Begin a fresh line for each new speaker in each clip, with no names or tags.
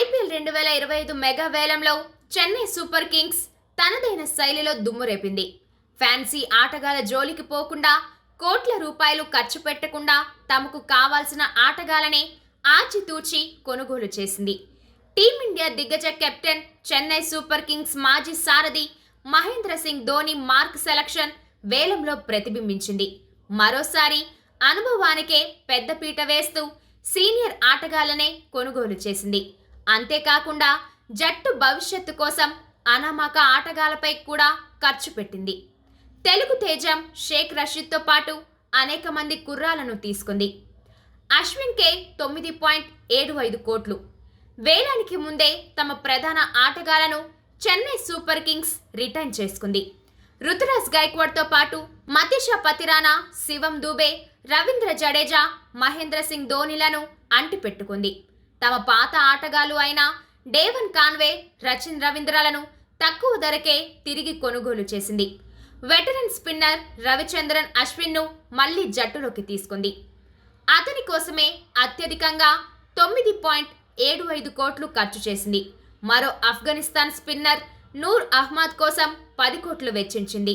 IPL రెండు వేల ఇరవై ఐదు మెగా వేలంలో చెన్నై సూపర్ కింగ్స్ తనదైన శైలిలో దుమ్ము రేపింది. ఫ్యాన్సీ ఆటగాళ్ళ జోలికి పోకుండా కోట్ల రూపాయలు ఖర్చు పెట్టకుండా తమకు కావాల్సిన ఆటగాళ్ళనే ఆచితూచి కొనుగోలు చేసింది. టీమిండియా దిగ్గజ కెప్టెన్ చెన్నై సూపర్ కింగ్స్ మాజీ సారథి మహేంద్ర సింగ్ ధోని మార్క్ సెలక్షన్ వేలంలో ప్రతిబింబించింది. మరోసారి అనుభవానికే పెద్దపీట వేస్తూ సీనియర్ ఆటగాళ్ళనే కొనుగోలు చేసింది. అంతేకాకుండా జట్టు భవిష్యత్తు కోసం అనామక ఆటగాళ్ళపై కూడా ఖర్చు పెట్టింది. తెలుగు తేజం షేక్ రషీద్తో పాటు అనేక మంది కుర్రాలను తీసుకుంది. అశ్విన్ కే తొమ్మిది పాయింట్ ఏడు ఐదు కోట్లు. వేలానికి ముందే తమ ప్రధాన ఆటగాళ్ళను చెన్నై సూపర్ కింగ్స్ రిటర్న్ చేసుకుంది. రుతురాజ్ గైక్వాడ్తో పాటు మతిషా పతిరానా శివం దూబే రవీంద్ర జడేజా మహేంద్ర సింగ్ ధోనిలను అంటిపెట్టుకుంది. తమ పాత ఆటగాళ్ళు అయిన డేవన్ కాన్వే రచిన్ రవీంద్రలను తక్కువ ధరకే తిరిగి కొనుగోలు చేసింది. వెటరన్ స్పిన్నర్ రవిచంద్రన్ అశ్విన్ను మళ్ళీ జట్టులోకి తీసుకుంది. అతని కోసమే అత్యధికంగా తొమ్మిది పాయింట్ ఏడు ఐదు కోట్లు ఖర్చు చేసింది. మరో ఆఫ్ఘనిస్తాన్ స్పిన్నర్ నూర్ అహ్మద్ కోసం పది కోట్లు వెచ్చించింది.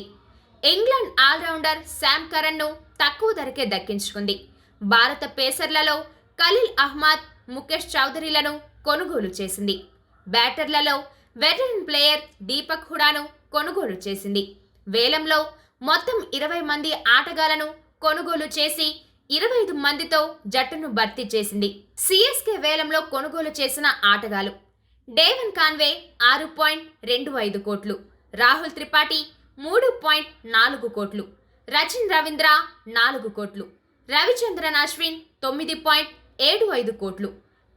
ఇంగ్లాండ్ ఆల్రౌండర్ శామ్ కరణ్ను తక్కువ ధరకే దక్కించుకుంది. భారత పేసర్లలో ఖలీల్ అహ్మద్ ముఖేష్ చౌదరిలను కొనుగోలు చేసింది. బ్యాటర్లలో వెటరన్ ప్లేయర్ దీపక్ హుడాను కొనుగోలు చేసింది. వేలంలో మొత్తం ఇరవై మంది ఆటగాళ్ళను కొనుగోలు చేసి ఇరవై ఐదు మందితో జట్టును భర్తీ చేసింది. సిఎస్కే వేలంలో కొనుగోలు చేసిన ఆటగాళ్ళు. డేవన్ కాన్వే ఆరు పాయింట్ రెండు ఐదు కోట్లు. రాహుల్ త్రిపాఠి మూడు పాయింట్ నాలుగు కోట్లు. రచిన్ రవీంద్ర నాలుగు కోట్లు. రవిచంద్రన్ అశ్విన్ తొమ్మిది పాయింట్ ఏడు ఐదు కోట్లు.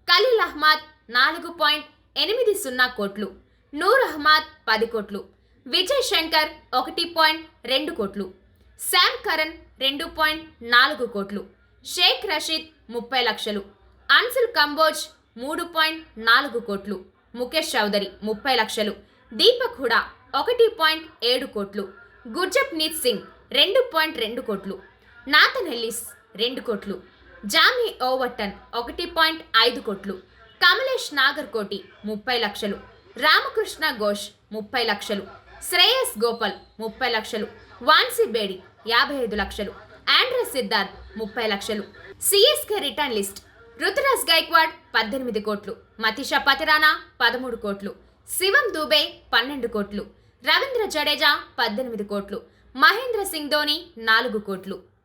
ఖలీల్ అహ్మద్ నాలుగు పాయింట్ ఎనిమిది సున్నా కోట్లు. నూర్ అహ్మద్ పది కోట్లు. విజయ్ శంకర్ ఒకటి పాయింట్ రెండు కోట్లు. శామ్ కరణ్ రెండు పాయింట్ నాలుగు కోట్లు. షేక్ రషీద్ ముప్పై లక్షలు. అన్సుల్ కంబోజ్ మూడు పాయింట్ నాలుగు కోట్లు. ముఖేష్ చౌదరి ముప్పై లక్షలు. దీపక్ హుడా ఒకటి పాయింట్ ఏడు కోట్లు. గుర్జప్నీత్ సింగ్ రెండు పాయింట్ రెండు కోట్లు. నాథన్ హెల్లిస్ రెండు కోట్లు. జామీ ఓవర్టన్ ఒకటి పాయింట్ ఐదు కోట్లు కమలేష్ నాగర్కోటి ముప్పై లక్షలు రామకృష్ణ ఘోష్ ముప్పై లక్షలు శ్రేయస్ గోపాల్ ముప్పై లక్షలు వాన్సీ బేడి యాభై ఐదు లక్షలు ఆండ్రస్ సిద్ధార్థ్ ముప్పై లక్షలు. CSK return list Ruturaj Gaikwad పద్దెనిమిది కోట్లు మతిషా పతిరానా పదమూడు కోట్లు శివం దూబే పన్నెండు కోట్లు రవీంద్ర జడేజా పద్దెనిమిది కోట్లు మహేంద్ర సింగ్ ధోని నాలుగు కోట్లు.